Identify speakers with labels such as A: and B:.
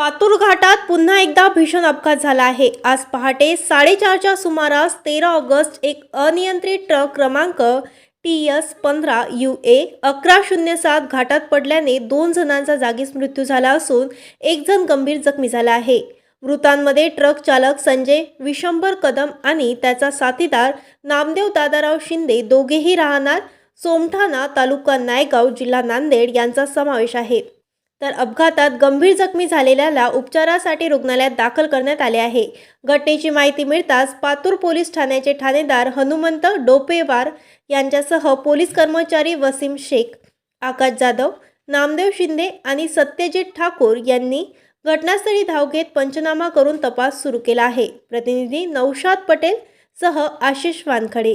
A: पातूर घाटात पुन्हा एकदा भीषण अपघात झाला आहे. आज पहाटे साडेचारच्या सुमारास तेरा ऑगस्ट एक अनियंत्रित ट्रक क्रमांक टी एस पंधरा यू ए अकरा शून्य सात घाटात पडल्याने दोन जणांचा जागीच मृत्यू झाला असून एक जण गंभीर जखमी झाला आहे. मृतांमध्ये ट्रक चालक संजय विशंभर कदम आणि त्याचा साथीदार नामदेव दादाराव शिंदे दोघेही राहणार सोमठाणा तालुका नायगाव जिल्हा नांदेड यांचा समावेश आहे. तर अपघातात गंभीर जखमी झालेल्याला उपचारासाठी रुग्णालयात दाखल करण्यात आले आहे. घटनेची माहिती मिळताच पातूर पोलीस ठाण्याचे ठाणेदार हनुमंत डोपेवार यांच्यासह पोलीस कर्मचारी वसीम शेख आकाश जाधव नामदेव शिंदे आणि सत्यजित ठाकूर यांनी घटनास्थळी धाव घेत पंचनामा करून तपास सुरू केला आहे. प्रतिनिधी नौशाद पटेल सह आशिष वानखडे.